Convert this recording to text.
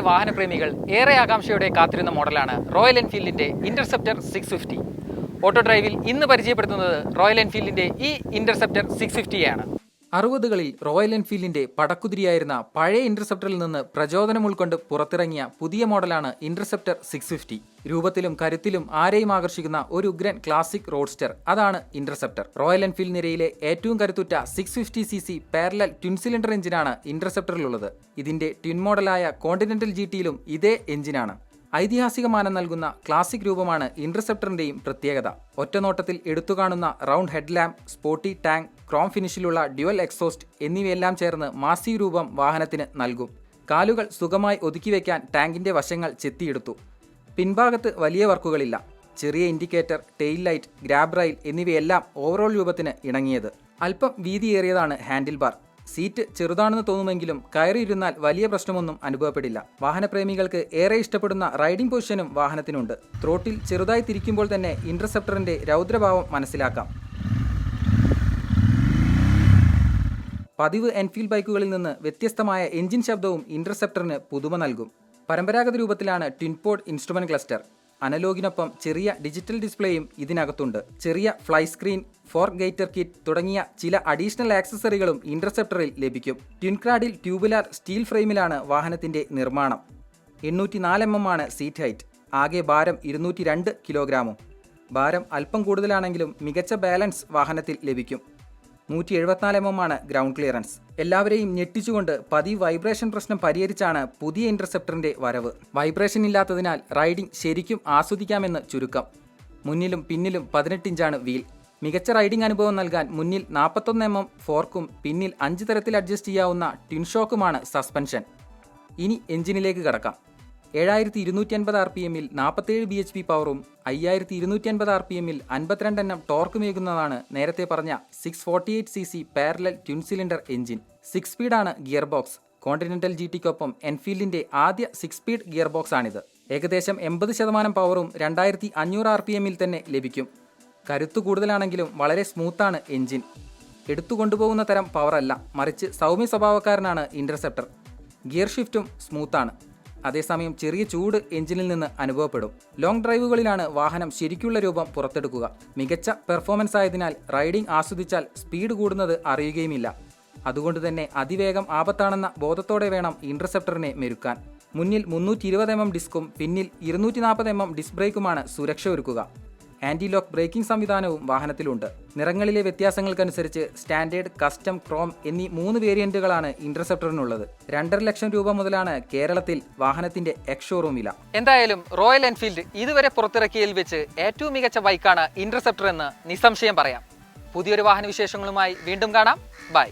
വാഹനപ്രേമികൾ ഏറെ ആകാംക്ഷയോടെ കാത്തിരുന്ന മോഡലാണ് റോയൽ എൻഫീൽഡിന്റെ ഇന്റർസെപ്റ്റർ സിക്സ് ഫിഫ്റ്റി ഓട്ടോ ഡ്രൈവിൽ ഇന്ന് പരിചയപ്പെടുത്തുന്നത് റോയൽ എൻഫീൽഡിന്റെ ഈ ഇന്റർസെപ്റ്റർ സിക്സ് ഫിഫ്റ്റിയാണ് അറുപതുകളിൽ റോയൽ എൻഫീൽഡിന്റെ പടക്കുതിരിയായിരുന്ന പഴയ ഇന്റർസെപ്റ്ററിൽ നിന്ന് പ്രചോദനം ഉൾക്കൊണ്ട് പുറത്തിറങ്ങിയ പുതിയ മോഡലാണ് ഇന്റർസെപ്റ്റർ സിക്സ് ഫിഫ്റ്റി രൂപത്തിലും കരുത്തിലും ആരെയും ആകർഷിക്കുന്ന ഒരു ഉഗ്രൻ ക്ലാസിക് റോഡ്സ്റ്റർ. അതാണ് ഇന്റർസെപ്റ്റർ. റോയൽ എൻഫീൽഡ് നിരയിലെ ഏറ്റവും കരുത്തുറ്റ six fifty C C parallel twin cylinder എഞ്ചിനാണ് ഇന്റർസെപ്റ്ററിലുള്ളത്. ഇതിന്റെ ട്വിൻ മോഡലായ കോണ്ടിനെന്റൽ ജി ടിയിലും ഇതേ എഞ്ചിനാണ്. ഐതിഹാസിക മാനം നൽകുന്ന ക്ലാസിക് രൂപമാണ് ഇന്റർസെപ്റ്ററിന്റെയും പ്രത്യേകത. ഒറ്റനോട്ടത്തിൽ എടുത്തുകാണുന്ന round head lamp sporty tank chrome ഫിനിഷിലുള്ള dual exhaust എന്നിവയെല്ലാം ചേർന്ന് മാസീവ് രൂപം വാഹനത്തിന് നൽകും. കാലുകൾ സുഖമായി ഒതുക്കി വയ്ക്കാൻ ടാങ്കിന്റെ വശങ്ങൾ ചെത്തിയെടുത്തു. പിൻഭാഗത്ത് വലിയ വർക്കുകളില്ല. ചെറിയ indicator tail light grab rail എന്നിവയെല്ലാം ഓവറോൾ രൂപത്തിന് ഇണങ്ങിയത്. അല്പം വീതിയേറിയതാണ് ഹാൻഡിൽ ബാർ. സീറ്റ് ചെറുതാണെന്ന് തോന്നുമെങ്കിലും കയറിയിരുന്നാൽ വലിയ പ്രശ്നമൊന്നും അനുഭവപ്പെടില്ല. വാഹനപ്രേമികൾക്ക് ഏറെ ഇഷ്ടപ്പെടുന്ന റൈഡിംഗ് പൊസിഷനും വാഹനത്തിനുണ്ട്. ത്രോട്ടിൽ ചെറുതായി തിരിക്കുമ്പോൾ തന്നെ ഇന്റർസെപ്റ്ററിന്റെ രൗദ്രഭാവം മനസ്സിലാക്കാം. പതിവ് എൻഫീൽഡ് ബൈക്കുകളിൽ നിന്ന് വ്യത്യസ്തമായ എഞ്ചിൻ ശബ്ദവും ഇന്റർസെപ്റ്ററിന് പുതുമ നൽകും. പരമ്പരാഗത രൂപത്തിലാണ് ട്വിൻപോഡ് ഇൻസ്ട്രുമെന്റ് ക്ലസ്റ്റർ. അനലോഗിനൊപ്പം ചെറിയ ഡിജിറ്റൽ ഡിസ്പ്ലേയും ഇതിനകത്തുണ്ട്. ചെറിയ fly screen fork gaiter kit തുടങ്ങിയ ചില അഡീഷണൽ ആക്സസറികളും ഇന്റർസെപ്റ്ററിൽ ലഭിക്കും. ട്വിൻക്രാഡിൽ ട്യൂബുലാർ സ്റ്റീൽ ഫ്രെയിമിലാണ് വാഹനത്തിന്റെ നിർമ്മാണം. എണ്ണൂറ്റി നാല് എം എം ആണ് സീറ്റ് ഹൈറ്റ്. ആകെ ഭാരം ഇരുന്നൂറ്റി രണ്ട് കിലോഗ്രാമും. ഭാരം അല്പം കൂടുതലാണെങ്കിലും മികച്ച ബാലൻസ് വാഹനത്തിൽ ലഭിക്കും. നൂറ്റി എഴുപത്തിനാല് എം എം ആണ് ഗ്രൗണ്ട് ക്ലിയറൻസ്. എല്ലാവരെയും ഞെട്ടിച്ചുകൊണ്ട് പതി വൈബ്രേഷൻ പ്രശ്നം പരിഹരിച്ചാണ് പുതിയ ഇന്റർസെപ്റ്ററിന്റെ വരവ്. വൈബ്രേഷൻ ഇല്ലാത്തതിനാൽ റൈഡിംഗ് ശരിക്കും ആസ്വദിക്കാമെന്ന് ചുരുക്കം. മുന്നിലും പിന്നിലും പതിനെട്ട് ഇഞ്ചാണ് വീൽ. മികച്ച റൈഡിംഗ് അനുഭവം നൽകാൻ മുന്നിൽ നാൽപ്പത്തൊന്ന് എം എം ഫോർക്കും പിന്നിൽ അഞ്ച് തരത്തിൽ അഡ്ജസ്റ്റ് ചെയ്യാവുന്ന ടിൻഷോക്കുമാണ് സസ്പെൻഷൻ. ഇനി എഞ്ചിനിലേക്ക് കടക്കാം. ഏഴായിരത്തി ഇരുന്നൂറ്റി അൻപത് ആർ പി എമ്മിൽ നാൽപ്പത്തേഴ് ബി എച്ച് പി പവറും അയ്യായിരത്തി ഇരുന്നൂറ്റി അൻപത് ആർ പി എമ്മിൽ അൻപത്തിരണ്ട് എണ്ണം ടോർക്കുമേകുന്നതാണ് നേരത്തെ പറഞ്ഞ six forty eight C C parallel twin cylinder engine six സ്പീഡാണ് gear box Continental G ടിക്കൊപ്പം എൻഫീൽഡിന്റെ ആദ്യ സിക്സ് സ്പീഡ് ഗിയർ ബോക്സ് ആണിത്. ഏകദേശം എൺപത് ശതമാനം പവറും രണ്ടായിരത്തി അഞ്ഞൂറ് ആർ പി എമ്മിൽ തന്നെ ലഭിക്കും. കരുത്തു കൂടുതലാണെങ്കിലും വളരെ സ്മൂത്താണ് എഞ്ചിൻ എടുത്തു കൊണ്ടുപോകുന്ന തരം പവറല്ല മറിച്ച് സൗമ്യ സ്വഭാവക്കാരനാണ് ഇന്റർസെപ്റ്റർ ഗിയർ ഷിഫ്റ്റും സ്മൂത്താണ് അതേസമയം ചെറിയ ചൂട് എഞ്ചിനിൽ നിന്ന് അനുഭവപ്പെടും. ലോങ് ഡ്രൈവുകളിലാണ് വാഹനം ശരിക്കുള്ള രൂപം പുറത്തെടുക്കുക. മികച്ച പെർഫോമൻസ് ആയതിനാൽ റൈഡിംഗ് ആസ്വദിച്ചാൽ സ്പീഡ് കൂടുന്നത് അറിയുകയുമില്ല. അതുകൊണ്ട് തന്നെ അതിവേഗം ആപത്താണെന്ന ബോധത്തോടെ വേണം ഇന്റർസെപ്റ്ററിനെ മെരുക്കാൻ. മുന്നിൽ മുന്നൂറ്റി ഇരുപത് എം എം ഡിസ്കും പിന്നിൽ ഇരുന്നൂറ്റി നാൽപ്പത് എം എം ഡിസ്ക് ബ്രേക്കുമാണ് സുരക്ഷ ഒരുക്കുക. ആന്റി ലോക്ക് ബ്രേക്കിംഗ് സംവിധാനവും വാഹനത്തിലുണ്ട്. നിറങ്ങളിലെ വ്യത്യാസങ്ങൾക്കനുസരിച്ച് സ്റ്റാൻഡേർഡ് കസ്റ്റം ക്രോം എന്നീ മൂന്ന് വേരിയന്റുകളാണ് ഇന്റർസെപ്റ്ററിനുള്ളത്. രണ്ടര ലക്ഷം രൂപ മുതലാണ് കേരളത്തിൽ വാഹനത്തിന്റെ എക്സ്ഷോറൂം വില. എന്തായാലും റോയൽ എൻഫീൽഡ് ഇതുവരെ പുറത്തിറക്കിയതിൽ വെച്ച് ഏറ്റവും മികച്ച ബൈക്കാണ് ഇന്റർസെപ്റ്റർ എന്ന് നിസ്സംശയം പറയാം. പുതിയൊരു വാഹന വിശേഷങ്ങളുമായി വീണ്ടും കാണാം. ബൈ.